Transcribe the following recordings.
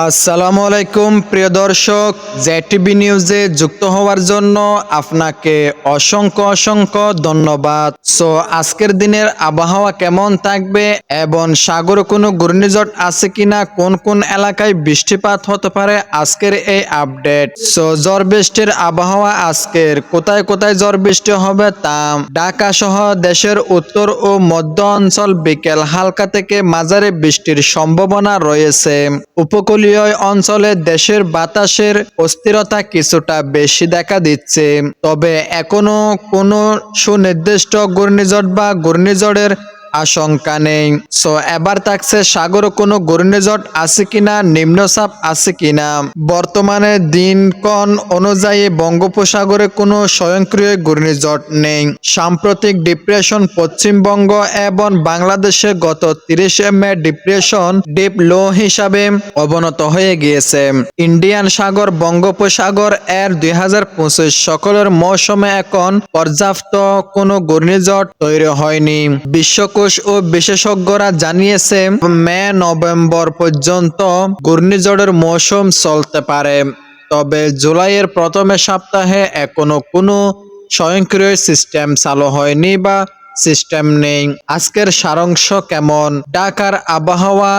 আসসালামু আলাইকুম, প্রিয় দর্শক। জেটিভি নিউজে যুক্ত হওয়ার জন্য আপনাকে অসংখ্য অসংখ্য ধন্যবাদ। সো আজকের দিনের আবহাওয়া কেমন থাকবে এবং সাগরে কোনো ঘূর্ণিঝড় আছে কিনা, কোন কোন এলাকায় বৃষ্টিপাত হতে পারে, আজকের এই আপডেট। সো ঝড় বৃষ্টির আবহাওয়া আজকের কোথায় কোথায় ঝড় বৃষ্টি হবে তা ঢাকা সহ দেশের উত্তর ও মধ্য অঞ্চল বিকেল হালকা থেকে মাঝারি বৃষ্টির সম্ভাবনা রয়েছে। উপকূলীয় অঞ্চলে দেশের বাতাসের অস্থিরতা কিছুটা বেশি দেখা দিচ্ছে। তবে এখনও কোনো সুনির্দিষ্ট ঘূর্ণিঝড় বা ঘূর্ণিঝড়ের আশঙ্কা নেই। সো এবার থাকছে সাগরে কোনো ঘূর্ণিঝড় আছে কিনা, নিম্নচাপ আছে কিনা? বর্তমানে দিনক্ষণ অনুযায়ী বঙ্গোপসাগরে কোনো স্বয়ংক্রিয় ঘূর্ণিঝড় নেই। সাম্প্রতিক ডিপ্রেশন পশ্চিমবঙ্গ এবং বাংলাদেশে গত তিরিশে মে ডিপ্রেশন ডিপ লো হিসাবে অবনত হয়ে গিয়েছে। ইন্ডিয়ান সাগর বঙ্গোপসাগর এর দুই হাজার পঁচিশ সকলের মৌসুমে এখন পর্যাপ্ত কোনো ঘূর্ণিঝড় তৈরি হয়নি। বিশ্বকোষ ও বিশেষজ্ঞরা জানিয়েছে, মে, নভেম্বর পর্যন্ত ঘূর্ণিঝড়ের মৌসুম চলতে পারে। তবে জুলাইয়ের প্রথমে সপ্তাহে এখনও কোনো স্বয়ংক্রিয় সিস্টেম চালু হয়নি বা সিস্টেম নেই। আজকের সারাংশ কেমন? ঢাকার আবহাওয়া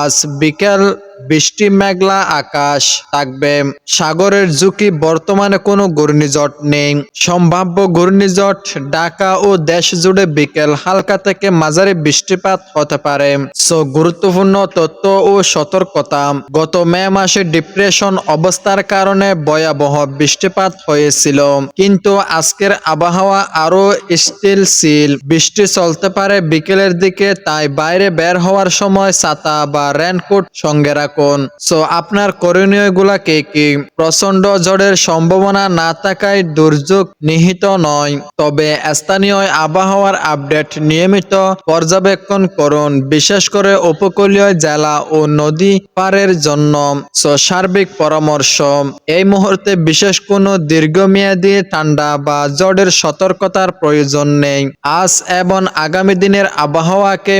আজ বিকেল বৃষ্টি, মেঘলা আকাশ থাকবে। সাগরের ঝুঁকি বর্তমানে কোনো ঘূর্ণিঝড় নেই। সম্ভাব্য ঘূর্ণিঝড় ঢাকা ও দেশ জুড়ে বিকেল হালকা থেকে মাঝারি বৃষ্টিপাত হতে পারে। সো, গুরুত্বপূর্ণ তথ্য ও সতর্কতা। গত মে মাসে ডিপ্রেশন অবস্থার কারণে ভয়াবহ বৃষ্টিপাত হয়েছিল। কিন্তু আজকের আবহাওয়া আরও স্থিতিশীল বৃষ্টি চলতে পারে বিকেলের দিকে, তাই বাইরে বের হওয়ার সময় ছাতা বা রেনকোট সঙ্গে রাখুন। সো আপনার করণীয় গুলাকে কি প্রচণ্ড ঝড়ের সম্ভাবনা না থাকায় দুর্যোগ নিহিত নয়। তবে স্থানীয় আবহাওয়ার আপডেট নিয়মিত পর্যবেক্ষণ করুন, বিশেষ করে উপকূলীয় জেলা ও নদী পারের জন্য। সো সার্বিক পরামর্শ, এই মুহূর্তে বিশেষ কোনো দীর্ঘমেয়াদী ঠান্ডা বা ঝড়ের সতর্কতার প্রয়োজন নেই। আজ এবং আগামী দিনের আবহাওয়াকে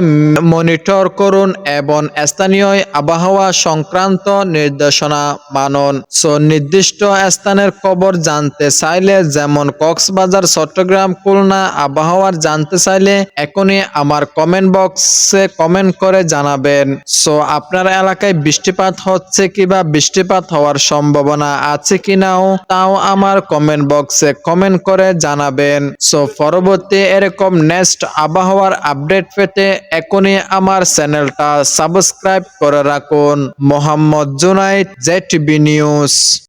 মনিটর করুন এবং স্থানীয় আবহাওয়া সংক্রান্ত নির্দেশনা মানন সো, নির্দিষ্ট স্থানের খবর জানতে চাইলে যেমন কক্সবাজার, চট্টগ্রাম, খুলনা, আবহাওয়ার জানতে চাইলে এখনই আমার কমেন্ট বক্সে কমেন্ট করে জানাবেন। সো, আপনার এলাকায় বৃষ্টিপাত হচ্ছে কি বা বৃষ্টিপাত হওয়ার সম্ভাবনা আছে কি নাও, তাও আমার কমেন্ট বক্সে কমেন্ট করে জানাবেন। সো, পরবর্তী এরকম নেক্সট আবহাওয়ার আপডেট পেতে এখনই আমার চ্যানেলটা সাবস্ক্রাইব করে রাখুন। Mohammad Junaid JTV news